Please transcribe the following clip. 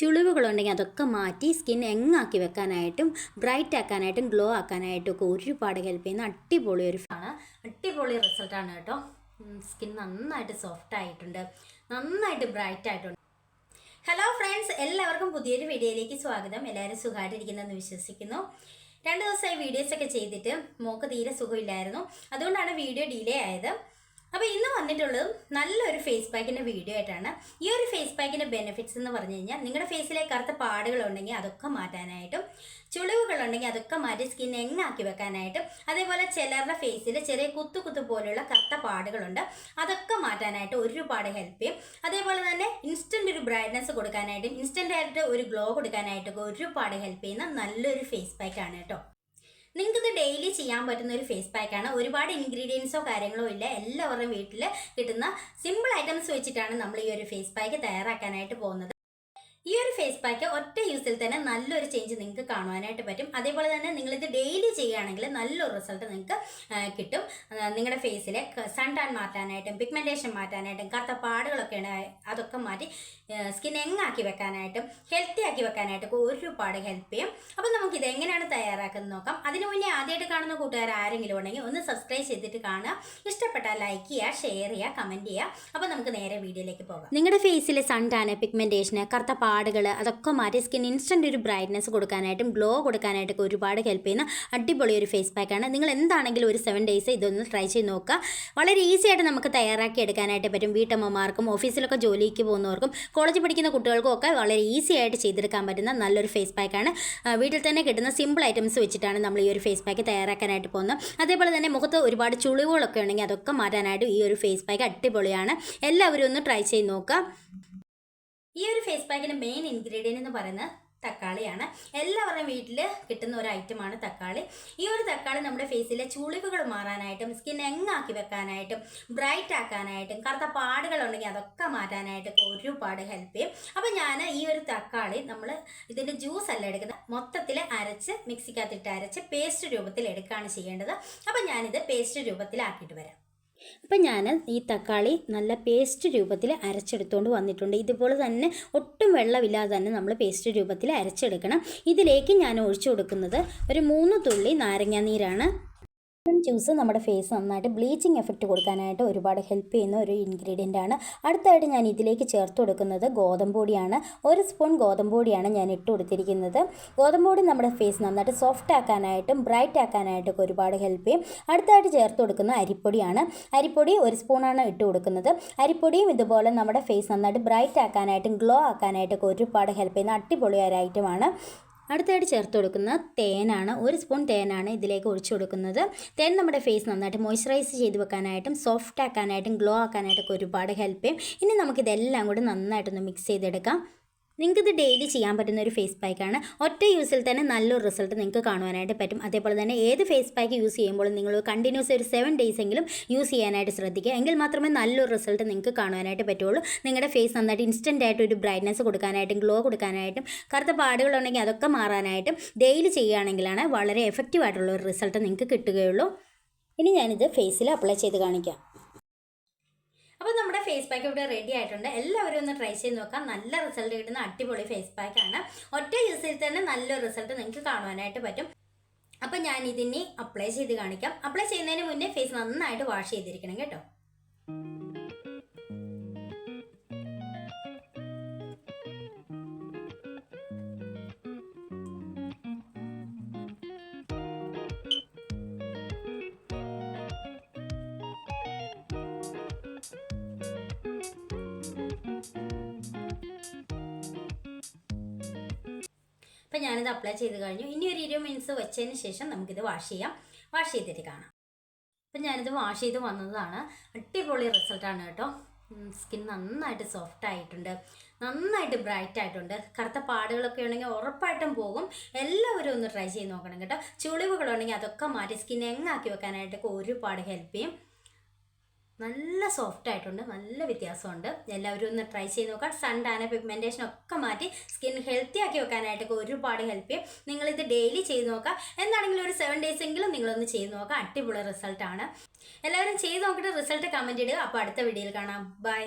ചുളിവുകളുണ്ടെങ്കിൽ അതൊക്കെ മാറ്റി സ്കിൻ എങ്ങാക്കി വെക്കാനായിട്ടും ബ്രൈറ്റ് ആക്കാനായിട്ടും ഗ്ലോ ആക്കാനായിട്ടും ഒക്കെ ഒരുപാട് ഹെൽപ്പ് ചെയ്യുന്ന അടിപൊളി ഒരു ആണ്. അടിപൊളി റിസൾട്ടാണ് കേട്ടോ. സ്കിൻ നന്നായിട്ട് സോഫ്റ്റ് ആയിട്ടുണ്ട്. നന്നായിട്ട് ബ്രൈറ്റ് ആയിട്ടുണ്ട്. ഹലോ ഫ്രണ്ട്സ് എല്ലാവർക്കും പുതിയൊരു വീഡിയോയിലേക്ക് സ്വാഗതം. എല്ലാവരും സുഖമായിട്ടിരിക്കുന്നതെന്ന് വിശ്വസിക്കുന്നു. രണ്ട് ദിവസമായി വീഡിയോസൊക്കെ ചെയ്തിട്ട് മോക്ക് തീരെ സുഖമില്ലായിരുന്നു. അതുകൊണ്ടാണ് വീഡിയോ ഡിലേ ആയത്. അപ്പോൾ ഇന്ന് വന്നിട്ടുള്ളത് നല്ലൊരു ഫേസ് പാക്കിന്റെ വീഡിയോ ആയിട്ടാണ്. ഈ ഒരു ഫേസ് പാക്കിന്റെ ബെനിഫിറ്റ്സ് എന്ന് പറഞ്ഞു കഴിഞ്ഞാൽ നിങ്ങളുടെ ഫേസിലെ കറുത്ത പാടുകളുണ്ടെങ്കിൽ അതൊക്കെ മാറ്റാനായിട്ടും ചുളിവുകളുണ്ടെങ്കിൽ അതൊക്കെ മാറ്റി സ്കിൻ എങ്ങാക്കി വെക്കാനായിട്ടും അതേപോലെ ചിലരുടെ ഫേസിൽ ചെറിയ കുത്തു കുത്തു പോലെയുള്ള കറുത്ത പാടുകളുണ്ട്. അതൊക്കെ മാറ്റാനായിട്ട് ഒരുപാട് ഹെൽപ്പ് ചെയ്യും. അതേപോലെ തന്നെ ഇൻസ്റ്റന്റ് ഒരു ബ്രൈറ്റ്നസ് കൊടുക്കാനായിട്ടും ഇൻസ്റ്റന്റ് ആയിട്ട് ഒരു ഗ്ലോ കൊടുക്കാനായിട്ടൊക്കെ ഒരുപാട് ഹെൽപ്പ് ചെയ്യുന്ന നല്ലൊരു ഫേസ് പാക്കാണ് കേട്ടോ. നിങ്ങൾക്ക് ഇത് ഡെയിലി ചെയ്യാൻ പറ്റുന്ന ഒരു ഫേസ് പാക്കാണ് ഒരുപാട് ഇൻഗ്രീഡിയൻസോ കാര്യങ്ങളോ ഇല്ല. എല്ലാവരുടെയും വീട്ടിൽ കിട്ടുന്ന സിമ്പിൾ ഐറ്റംസ് വെച്ചിട്ടാണ് നമ്മൾ ഈ ഒരു ഫേസ് പാക്ക് തയ്യാറാക്കാനായിട്ട് പോകുന്നത്. ഈ ഒരു ഫേസ് പാക്ക് ഒറ്റ യൂസിൽ തന്നെ നല്ലൊരു ചേഞ്ച് നിങ്ങൾക്ക് കാണുവാനായിട്ട് പറ്റും. അതേപോലെ തന്നെ നിങ്ങളിത് ഡെയിലി ചെയ്യുകയാണെങ്കിൽ നല്ലൊരു റിസൾട്ട് നിങ്ങൾക്ക് കിട്ടും. നിങ്ങളുടെ ഫേസിലെ സൺ ടാൻ മാറ്റാനായിട്ടും പിഗ്മെന്റേഷൻ മാറ്റാനായിട്ടും കറുത്ത പാടുകളൊക്കെ അതൊക്കെ മാറ്റി സ്കിൻ എങ്ങാക്കി വെക്കാനായിട്ടും ഹെൽത്തി ആക്കി വെക്കാനായിട്ടൊക്കെ ഒരുപാട് ഹെൽപ്പ് ചെയ്യും. അപ്പോൾ നമുക്ക് ഇത് എങ്ങനെയാണ് തയ്യാറാക്കുന്നത് നോക്കാം. അതിന് മുന്നേ ആദ്യമായിട്ട് കാണുന്ന കൂട്ടുകാർ ആരെങ്കിലും ഉണ്ടെങ്കിൽ ഒന്ന് സബ്സ്ക്രൈബ് ചെയ്തിട്ട് കാണുക. ഇഷ്ടപ്പെട്ടാൽ ലൈക്ക് ചെയ്യുക ഷെയർ ചെയ്യുക കമന്റ് ചെയ്യുക. അപ്പോൾ നമുക്ക് നേരെ വീഡിയോയിലേക്ക് പോകാം. നിങ്ങളുടെ ഫേസിലെ സൺ ടാന് പിഗ്മെന്റേഷന് കറുത്ത പാടുകൾ അതൊക്കെ മാറ്റി സ്കിൻ ഇൻസ്റ്റന്റ് ഒരു ബ്രൈറ്റ്നസ് കൊടുക്കാനായിട്ടും ഗ്ലോ കൊടുക്കാനായിട്ടൊക്കെ ഒരുപാട് ഹെൽപ്പ് ചെയ്യുന്ന അടിപൊളി ഒരു ഫേസ് പാക്കാണ് നിങ്ങൾ എന്താണെങ്കിലും ഒരു സെവൻ ഡേയ്സ് ഇതൊന്ന് ട്രൈ ചെയ്ത് നോക്കുക. വളരെ ഈസി ആയിട്ട് നമുക്ക് തയ്യാറാക്കി എടുക്കാനായിട്ട് പറ്റും. വീട്ടമ്മമാർക്കും ഓഫീസിലൊക്കെ ജോലിക്ക് പോകുന്നവർക്കും കോളേജിൽ പഠിക്കുന്ന കുട്ടികൾക്കും ഒക്കെ വളരെ ഈസി ആയിട്ട് ചെയ്തെടുക്കാൻ പറ്റുന്ന നല്ലൊരു ഫേസ് പാക്കാണ് വീട്ടിൽ തന്നെ കിട്ടുന്ന സിമ്പിൾ ഐറ്റംസ് വെച്ചിട്ടാണ് നമ്മൾ ഈ ഒരു ഫേസ് പാക്ക് തയ്യാറാക്കാനായിട്ട് പോകുന്നത്. അതേപോലെ തന്നെ മുഖത്ത് ഒരുപാട് ചുളിവുകളൊക്കെ ഉണ്ടെങ്കിൽ അതൊക്കെ മാറ്റാനായിട്ട് ഈ ഒരു ഫേസ് പാക്ക് അടിപൊളിയാണ്. എല്ലാവരും ഒന്ന് ട്രൈ ചെയ്ത് നോക്കുക. ഈ ഒരു ഫേസ് പാക്കിന്റെ മെയിൻ ഇൻഗ്രീഡിയന്റ് എന്ന് പറയുന്നത് തക്കാളിയാണ്. എല്ലാവരുടെയും വീട്ടിൽ കിട്ടുന്ന ഒരു ഐറ്റമാണ് തക്കാളി. ഈ ഒരു തക്കാളി നമ്മുടെ ഫേസിലെ ചുളിവുകൾ മാറാനായിട്ടും സ്കിൻ എങ്ങാക്കി വെക്കാനായിട്ടും ബ്രൈറ്റ് ആക്കാനായിട്ടും കറുത്ത പാടുകളുണ്ടെങ്കിൽ അതൊക്കെ മാറ്റാനായിട്ടൊക്കെ ഒരുപാട് ഹെൽപ്പ് ചെയ്യും. അപ്പോൾ ഞാൻ ഈ ഒരു തക്കാളി നമ്മൾ ഇതിന്റെ ജ്യൂസ് അല്ല എടുക്കുന്നത്. മൊത്തത്തിൽ അരച്ച് മിക്സിക്കകത്തിട്ട് അരച്ച് പേസ്റ്റ് രൂപത്തിൽ എടുക്കുകയാണ് ചെയ്യേണ്ടത്. അപ്പോൾ ഞാനിത് പേസ്റ്റ് രൂപത്തിലാക്കിയിട്ട് വരാം. അപ്പം ഞാൻ ഈ തക്കാളി നല്ല പേസ്റ്റ് രൂപത്തിൽ അരച്ചെടുത്തുകൊണ്ട് വന്നിട്ടുണ്ട്. ഇതുപോലെ തന്നെ ഒട്ടും വെള്ളമില്ലാതെ തന്നെ നമ്മൾ പേസ്റ്റ് രൂപത്തിൽ അരച്ചെടുക്കണം. ഇതിലേക്ക് ഞാൻ ഒഴിച്ചു കൊടുക്കുന്നത് ഒരു മൂന്ന് തുള്ളി നാരങ്ങാ നീരാണ്. ജ്യൂസ് നമ്മുടെ ഫേസ് നന്നായിട്ട് ബ്ലീച്ചിങ് എഫക്റ്റ് കൊടുക്കാനായിട്ട് ഒരുപാട് ഹെൽപ്പ് ചെയ്യുന്ന ഒരു ഇൻഗ്രീഡിയന്റ് ആണ്. അടുത്തായിട്ട് ഞാൻ ഇതിലേക്ക് ചേർത്ത് കൊടുക്കുന്നത് ഗോതമ്പൊടിയാണ് ഒരു സ്പൂൺ ഗോതമ്പൊടിയാണ് ഞാൻ ഇട്ട് കൊടുത്തിരിക്കുന്നത്. ഗോതമ്പൊടി നമ്മുടെ ഫേസ് നന്നായിട്ട് സോഫ്റ്റ് ആക്കാനായിട്ടും ബ്രൈറ്റ് ആക്കാനായിട്ടൊക്കെ ഒരുപാട് ഹെൽപ്പ് ചെയ്യും. അടുത്തായിട്ട് ചേർത്ത് കൊടുക്കുന്ന അരിപ്പൊടിയാണ്. അരിപ്പൊടി ഒരു സ്പൂണാണ് ഇട്ട് കൊടുക്കുന്നത്. അരിപ്പൊടിയും ഇതുപോലെ നമ്മുടെ ഫേസ് നന്നായിട്ട് ബ്രൈറ്റ് ആക്കാനായിട്ടും ഗ്ലോ ആക്കാനായിട്ടൊക്കെ ഒരുപാട് ഹെൽപ്പ് ചെയ്യുന്ന അടിപൊളി ഒരു ഐറ്റമാണ് അടുത്തായിട്ട് ചേർത്ത് കൊടുക്കുന്ന തേനാണ് ഒരു സ്പൂൺ തേനാണ് ഇതിലേക്ക് ഒഴിച്ചു കൊടുക്കുന്നത്. തേൻ നമ്മുടെ ഫേസ് നന്നായിട്ട് മോയ്സ്ചറൈസ് ചെയ്ത് വെക്കാനായിട്ടും സോഫ്റ്റ് ആക്കാനായിട്ടും ഗ്ലോ ആക്കാനായിട്ടൊക്കെ ഒരുപാട് ഹെൽപ്പ് ചെയ്യും. ഇനി നമുക്കിതെല്ലാം കൂടി നന്നായിട്ടൊന്ന് മിക്സ് ചെയ്തെടുക്കാം. നിങ്ങൾക്കിത് ഡെയിലി ചെയ്യാൻ പറ്റുന്ന ഒരു ഫേസ് പാക്കാണ് ഒറ്റ യൂസിൽ തന്നെ നല്ലൊരു റിസൾട്ട് നിങ്ങൾക്ക് കാണുവാനായിട്ട് പറ്റും. അതേപോലെ തന്നെ ഏത് ഫേസ് പാക്ക് യൂസ് ചെയ്യുമ്പോഴും നിങ്ങൾ കണ്ടിന്യൂസ് ഒരു സെവൻ ഡേയ്സ് എങ്കിലും യൂസ് ചെയ്യാനായിട്ട് ശ്രദ്ധിക്കുക. എങ്കിൽ മാത്രമേ നല്ലൊരു റിസൾട്ട് നിങ്ങൾക്ക് കാണുവാനായിട്ട് പറ്റുള്ളൂ. നിങ്ങളുടെ ഫേസ് നന്നായിട്ട് ഇൻസ്റ്റന്റ് ആയിട്ട് ഒരു ബ്രൈറ്റ്നസ് കൊടുക്കാനായിട്ടും ഗ്ലോ കൊടുക്കാനായിട്ടും കറുത്ത പാടുകളുണ്ടെങ്കിൽ അതൊക്കെ മാറാനായിട്ടും ഡെയിലി ചെയ്യുകയാണെങ്കിലാണ് വളരെ എഫക്റ്റീവ് ആയിട്ടുള്ള ഒരു റിസൾട്ട് നിങ്ങൾക്ക് കിട്ടുകയുള്ളൂ. ഇനി ഞാനിത് ഫേസിൽ അപ്ലൈ ചെയ്ത് കാണിക്കാം. അപ്പോൾ നമ്മുടെ ഫേസ് പാക്ക് ഇവിടെ റെഡി ആയിട്ടുണ്ട്. എല്ലാവരും ഒന്ന് ട്രൈ ചെയ്ത് നോക്കാം. നല്ല റിസൾട്ട് കിട്ടുന്ന അടിപൊളി ഫേസ് പാക്ക് ആണ്. ഒറ്റ യൂസിൽ തന്നെ നല്ലൊരു റിസൾട്ട് നിങ്ങൾക്ക് കാണുവാനായിട്ട് പറ്റും. അപ്പോൾ ഞാൻ ഇതിനെ അപ്ലൈ ചെയ്ത് കാണിക്കാം. അപ്ലൈ ചെയ്യുന്നതിന് മുന്നേ ഫേസ് നന്നായിട്ട് വാഷ് ചെയ്തിരിക്കണം കേട്ടോ. അപ്പം ഞാനിത് അപ്ലൈ ചെയ്ത് കഴിഞ്ഞു. ഇനി ഒരു ഇരുപത് മിനിറ്റ്സ് വെച്ചതിന് ശേഷം നമുക്കിത് വാഷ് ചെയ്യാം. വാഷ് ചെയ്തിട്ട് കാണാം. അപ്പം ഞാനിത് വാഷ് ചെയ്ത് വന്നതാണ്. അടിപൊളി റിസൾട്ടാണ് കേട്ടോ. സ്കിൻ നന്നായിട്ട് സോഫ്റ്റ് ആയിട്ടുണ്ട്. നന്നായിട്ട് ബ്രൈറ്റ് ആയിട്ടുണ്ട്. കറുത്ത പാടുകളൊക്കെ ഉണ്ടെങ്കിൽ ഉറപ്പായിട്ടും പോകും. എല്ലാവരും ഒന്ന് ട്രൈ ചെയ്ത് നോക്കണം കേട്ടോ. ചുളിവുകളുണ്ടെങ്കിൽ അതൊക്കെ മാറ്റി സ്കിൻ എങ്ങാക്കി വെക്കാനായിട്ടൊക്കെ ഒരുപാട് ഹെൽപ്പ് ചെയ്യും. നല്ല സോഫ്റ്റ് ആയിട്ടുണ്ട് നല്ല വ്യത്യാസമുണ്ട്. എല്ലാവരും ഒന്ന് ട്രൈ ചെയ്ത് നോക്കാം. സൺ ടാന പിഗ്മെന്റേഷൻ ഒക്കെ മാറ്റി സ്കിൻ ഹെൽത്തി ആക്കി വെക്കാനായിട്ടൊക്കെ ഒരുപാട് ഹെൽപ്പ് ചെയ്യും. നിങ്ങളിത് ഡെയിലി ചെയ്ത് നോക്കാം. എന്താണെങ്കിലും ഒരു സെവൻ ഡേയ്സ് എങ്കിലും നിങ്ങളൊന്ന് ചെയ്ത് നോക്കാം. അടിപൊളി റിസൾട്ടാണ് എല്ലാവരും ചെയ്ത് നോക്കിയിട്ട് റിസൾട്ട് കമന്റ് ഇടുക. അപ്പോൾ അടുത്ത വീഡിയോയിൽ കാണാം. ബൈ